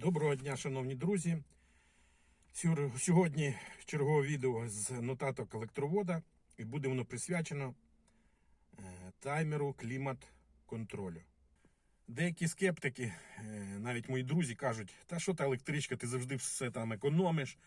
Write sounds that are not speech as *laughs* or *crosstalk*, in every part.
Доброго дня, шановні друзі. Сьогодні чергове відео з нотаток електровода і буде воно присвячено е, таймеру клімат-контролю. Деякі скептики, е, навіть мої друзі, кажуть, та що та електричка, ти завжди все там економиш,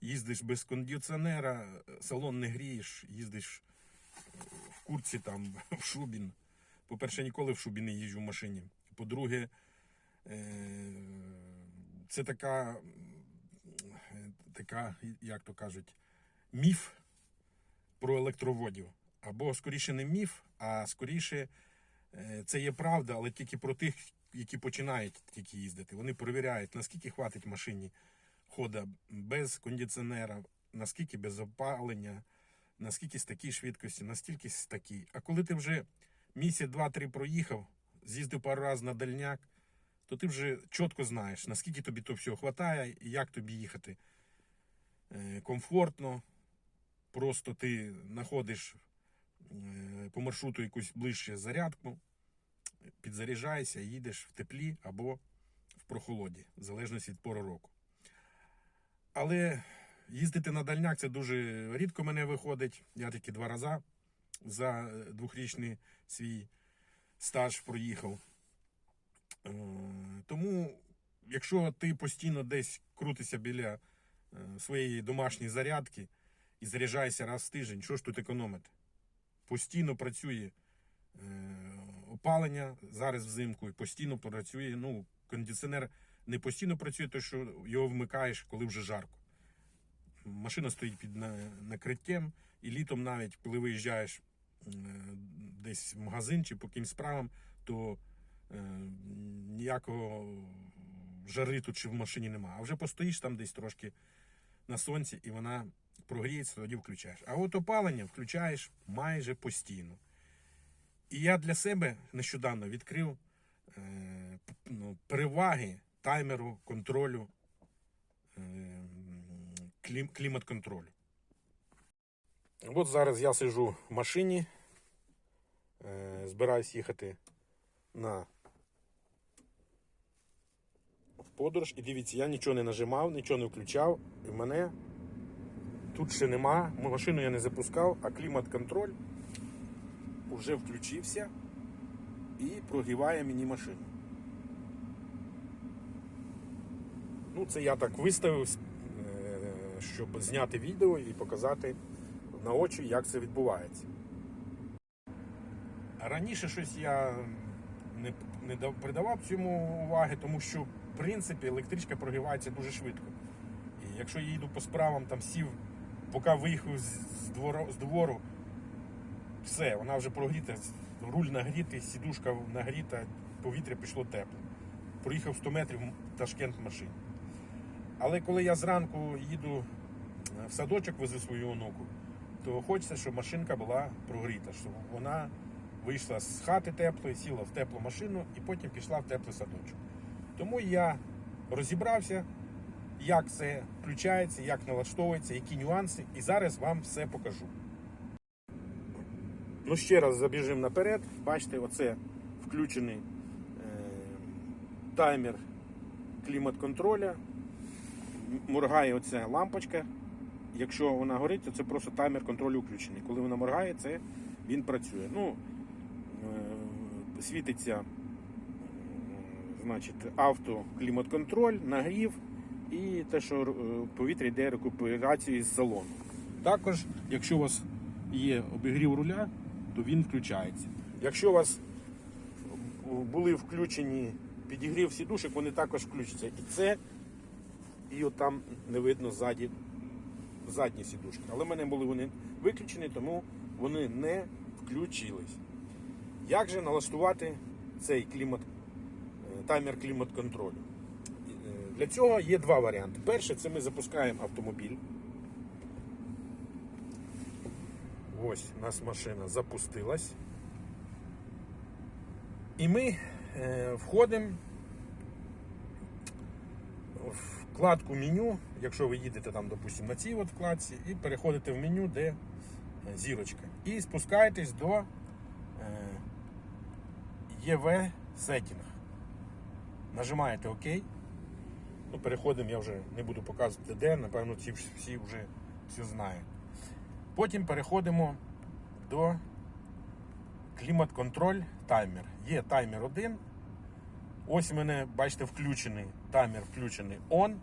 їздиш без кондиціонера, салон не грієш, їздиш в курці там, *laughs* в шубін. По-перше, ніколи в шубі не їжджу в машині. По-друге, Е, це така, така, як то кажуть, міф про електроводів. Або скоріше не міф, а скоріше е, це є правда, але тільки про тих, які починають тільки їздити. Вони перевіряють, наскільки хватить машині хода без кондиціонера, наскільки без опалення, наскільки з такій швидкості, настільки з такій. А коли ти вже місяць, два-три проїхав, з'їздив пару разів на дальняк, то ти вже чітко знаєш, наскільки тобі то всього і як тобі їхати Е, комфортно. Просто ти знаходиш е, по маршруту якусь ближче зарядку, підзаряджаєшся, їдеш в теплі або в прохолоді, в залежності від пору року. Але їздити на дальняк це дуже рідко мене виходить. Я тільки два рази за е, двохрічний свій стаж проїхав. Е, Тому, якщо ти постійно десь крутишся біля е, своєї домашньої зарядки і заряджаєшся раз в тиждень, що ж тут економити? Постійно працює е, опалення зараз взимку, і постійно працює. Ну, кондиціонер не постійно працює, то що його вмикаєш, коли вже жарко. Машина стоїть під накриттям, і літом навіть, коли виїжджаєш десь в магазин чи по якимсь справам, то ніякого жари тут чи в машині нема. А вже постоїш там десь трошки на сонці, і вона прогріється, тоді включаєш. А от опалення включаєш майже постійно. І я для себе нещодавно відкрив е, ну, переваги таймеру контролю, е, клімат-контролю. От зараз я сиджу в машині, е, збираюсь їхати на подорож. І дивіться, я нічого не нажимав, нічого не включав. І в мене тут ще нема. Машину я не запускав, а клімат-контроль вже включився і прогріває мені машину. Ну, це я так виставив, е, щоб зняти відео і показати на очі, як це відбувається. Раніше щось я не, не придавав цьому уваги, тому що, принципі, електричка прогрівається дуже швидко. І якщо я їду по справам, там сів, поки виїхав з, двору, з двору, все, вона вже прогріта, руль нагрітий, сідушка нагріта, повітря пішло тепле. Проїхав 100 метрів Ташкент машині. Але коли я зранку їду е, в садочок, везу свою онуку, то хочеться, щоб машинка була прогріта, щоб вона вийшла з хати теплої, сіла в теплу машину і потім пішла в теплий садочок. Тому я розібрався, як це включається, як налаштовується, які нюанси, і зараз вам все покажу. Ну, ще раз забіжимо наперед. Бачите, оце включений е, таймер клімат-контроля. Моргає оця лампочка. Якщо вона горить, то це просто таймер контролю включений. Коли вона моргає, це він працює. Ну, е, світиться значить, авто клімат-контроль, нагрів і те, що е, повітря йде рекуперації з салону. Також, якщо у вас є обігрів руля, то він включається. Якщо у вас були включені підігрів сідушок, вони також включаться. І це, і от там не видно ззаді задні сідушки. Але в мене були вони виключені, тому вони не включились. Як же налаштувати цей клімат, таймер клімат-контролю? Е, Для цього є два варіанти. Перше, це ми запускаємо автомобіль. Ось у нас машина запустилась. І ми е, входимо в вкладку меню, якщо ви їдете там, допустимо, на цій от вкладці, і переходите в меню, де е, зірочка. І спускаєтесь до EV Setting. Нажимаєте ОК. Ну, переходимо, я вже не буду показувати де, напевно, ці всі вже все знають. Потім переходимо до клімат-контроль таймер. Є таймер 1. Ось у мене, бачите, включений таймер включений on.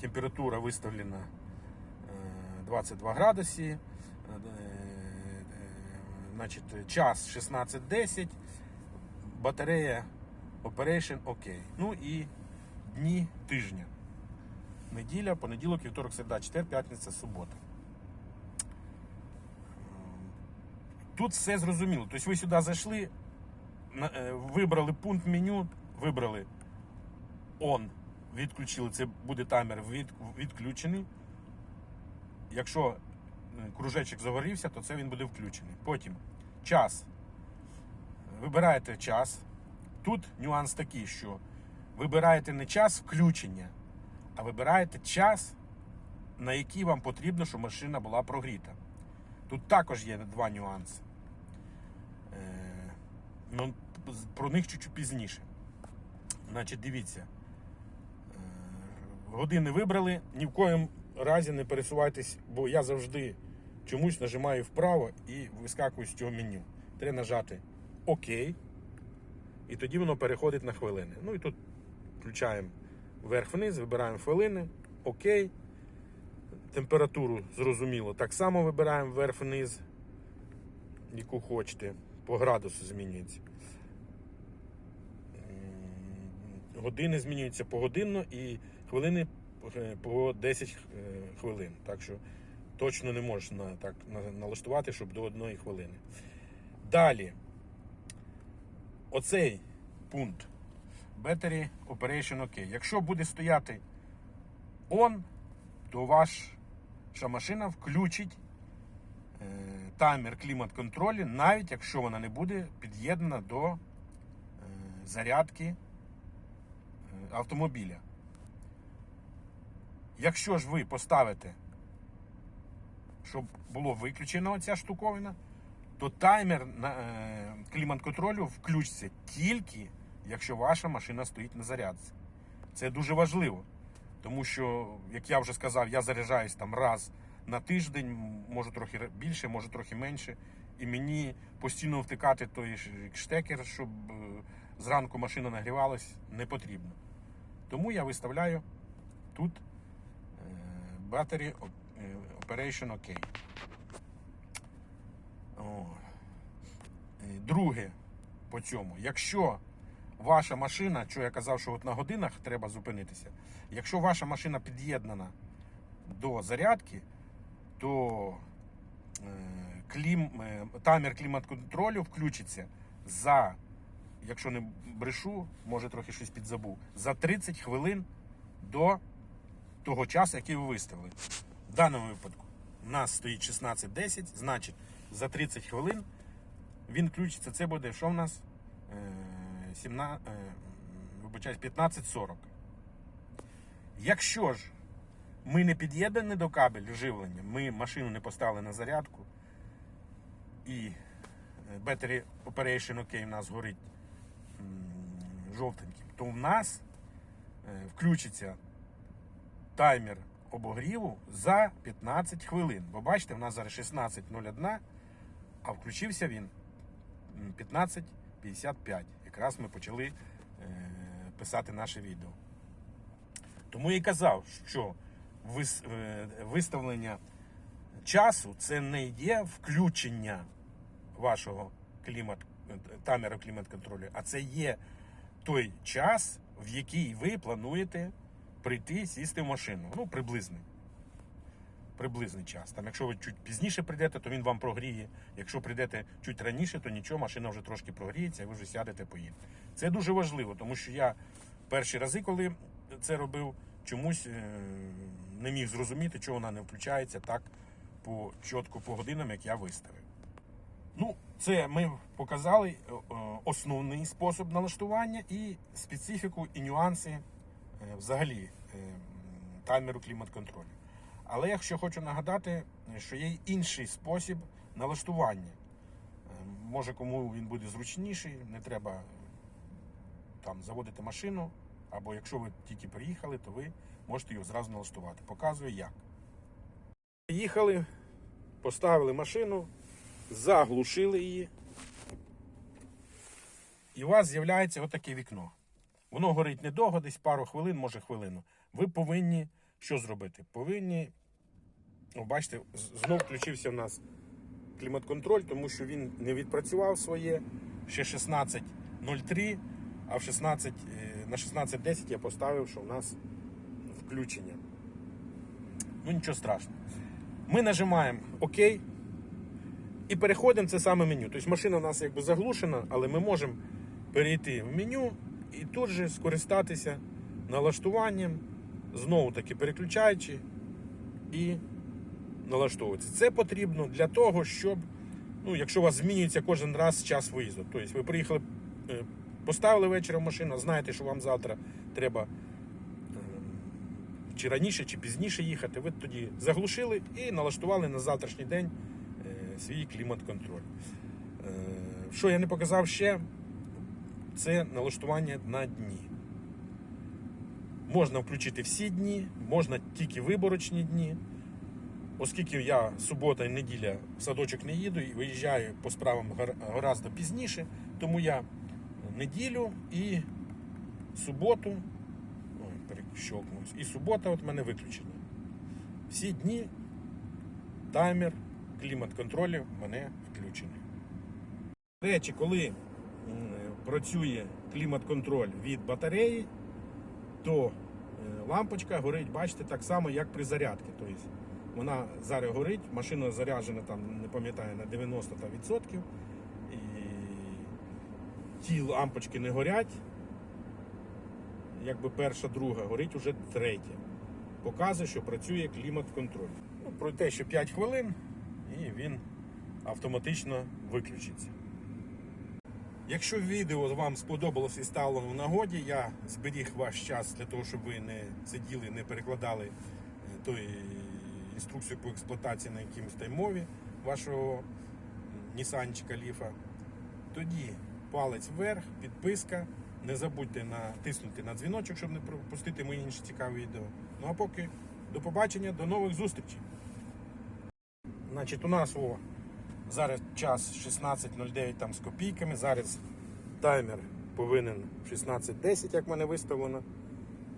Температура виставлена е, 22 градуси. Е, е, Значить, час 16.10. Батарея Operation OK. Ну і дні тижня. Неділя, понеділок, вівторок, середа, четвер, п'ятниця, субота. Тут все зрозуміло. Тобто ви сюди зайшли, е, вибрали пункт меню, вибрали on, відключили. Це буде таймер відключений. Якщо е, кружечок загорівся, то це він буде включений. Потім час. Вибираєте час. Тут нюанс такий, що вибираєте не час включення, а вибираєте час, на який вам потрібно, щоб машина була прогріта. Тут також є два нюанси. Е, ну, про них чуть-чуть пізніше. Значить, дивіться. Е, Години вибрали, ні в коєму разі не пересувайтесь, бо я завжди чомусь нажимаю вправо і вискакую з цього меню. Треба нажати ОК. І тоді воно переходить на хвилини. Ну і тут включаємо вверх-вниз, вибираємо хвилини, ОК. Температуру зрозуміло. Так само вибираємо вверх-вниз, яку хочете. По градусу змінюється. Години змінюються погодинно і хвилини е, по 10 е, хвилин. Так що точно не можна так на- налаштувати, щоб до одної хвилини. Далі. Оцей пункт Battery Operation OK. Якщо буде стояти on, то ваша машина включить е, таймер клімат-контролю, навіть якщо вона не буде під'єднана до е, зарядки е, автомобіля. Якщо ж ви поставите, щоб було виключено ця штуковина, то таймер на е, клімат-контролю включиться тільки, якщо ваша машина стоїть на зарядці. Це дуже важливо. Тому що, як я вже сказав, я заряджаюсь там раз на тиждень, може трохи більше, може трохи менше. І мені постійно втикати той штекер, щоб е, зранку машина нагрівалась, не потрібно. Тому я виставляю тут е, Battery Operation OK. О. Е, Друге по цьому. Якщо ваша машина, що я казав, що от на годинах треба зупинитися. Якщо ваша машина під'єднана до зарядки, то е, клім, е, таймер клімат-контролю включиться за, якщо не брешу, може трохи щось підзабув, за 30 хвилин до того часу, який ви виставили. В даному випадку у нас стоїть 16.10, значить за 30 хвилин він включиться. Це буде що в нас? Е, 17, е, 15.40. Якщо ж ми не під'єднані до кабелю живлення, ми машину не поставили на зарядку, і е, Battery Operation OK у нас горить жовтеньким, то в нас е, включиться таймер обогріву за 15 хвилин. Бо бачите, в нас зараз 16.01, а включився він 15.55. Якраз ми почали е, писати наше відео. Тому я казав, що е, виставлення часу це не є включення вашого клімат, таймера клімат-контролю, а це є той час, в який ви плануєте прийти сісти в машину. Ну, приблизний. Приблизний час. Там, якщо ви чуть пізніше прийдете, то він вам прогріє. Якщо прийдете чуть раніше, то нічого, машина вже трошки прогріється, і ви вже сядете поїдете. Це дуже важливо, тому що я перші рази, коли це робив, чомусь е, не міг зрозуміти, чого вона не включається так по чітко по годинам, як я виставив. Ну, це ми показали е, е, основний спосіб налаштування і специфіку і нюанси взагалі таймеру клімат-контролю. Але я ще хочу нагадати, що є інший спосіб налаштування. Е, Може, кому він буде зручніший, не треба там заводити машину, або якщо ви тільки приїхали, то ви можете його зразу налаштувати. Показую як. Їхали, поставили машину, заглушили її. І у вас з'являється отаке вікно. Воно горить недовго, десь пару хвилин, може хвилину. Ви повинні що зробити? Повинні, бачите, знов включився в нас клімат-контроль, тому що він не відпрацював своє. Ще 16.03, а в 16, е, на 16.10 я поставив, що в нас включення. Ну нічого страшного. Ми нажимаємо ОК і переходимо в це саме меню. Тобто машина у нас якби заглушена, але ми можемо перейти в меню і тут же скористатися налаштуванням, знову таки переключаючи і налаштовуватися. Це потрібно для того, щоб, ну, якщо у вас змінюється кожен раз час виїзду. Тобто ви приїхали, е, поставили вечором машину, знаєте, що вам завтра треба е, чи раніше, чи пізніше їхати, ви тоді заглушили і налаштували на завтрашній день е, свій клімат-контроль. Що я не показав ще, це налаштування на дні. Можна включити всі дні, можна тільки виборочні дні. Оскільки я субота і неділя в садочок не їду і виїжджаю по справам гораздо пізніше, тому я неділю і суботу, ой, і субота от мене виключена. Всі дні таймер клімат-контролю в мене включений. Речі, коли працює клімат-контроль від батареї, то е, лампочка горить, бачите, так само, як при зарядці. Тобто вона зараз горить, машина заряджена там, не пам'ятаю, на 90%. І ті лампочки не горять. Якби перша, друга, горить уже третя. Показує, що працює клімат-контроль. Ну, пройде ще 5 хвилин і він автоматично виключиться. Якщо відео вам сподобалось і стало в нагоді, я зберіг ваш час для того, щоб ви не сиділи, не перекладали е, той інструкцію по експлуатації на якимось там мові вашого Нісанчика Ліфа. Тоді палець вверх, підписка. Не забудьте натиснути на дзвіночок, щоб не пропустити мої інші цікаві відео. Ну а поки до побачення, до нових зустрічей. Значить, у нас о, зараз час 16.09 там з копійками. Зараз таймер повинен в 16.10, як в мене виставлено.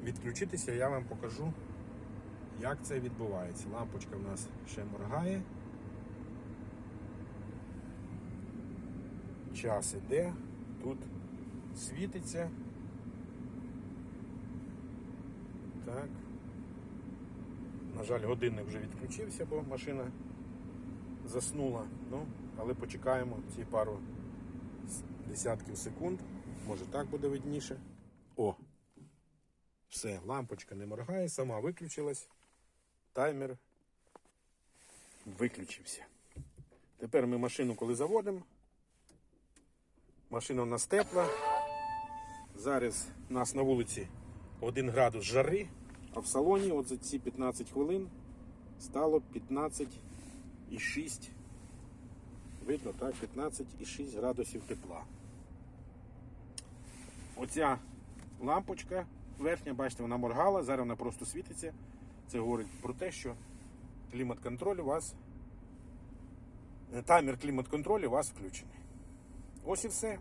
Відключитися, я вам покажу, як це відбувається. Лампочка в нас ще моргає. Час іде, тут світиться. Так. На жаль, годинник вже відключився, бо машина заснула. Ну, але почекаємо ці пару десятків секунд. Може так буде видніше. О! Все, лампочка не моргає, сама виключилась. Таймер виключився. Тепер ми машину, коли заводимо. Машина у нас тепла. Зараз у нас на вулиці 1 градус жари, а в салоні от за ці 15 хвилин стало 15,6. Видно, так, 15,6 градусів тепла. Оця лампочка верхня, бачите, вона моргала, зараз вона просто світиться. Це говорить про те, що клімат-контроль у вас, е, таймер клімат-контролю у вас включений. Ось і все.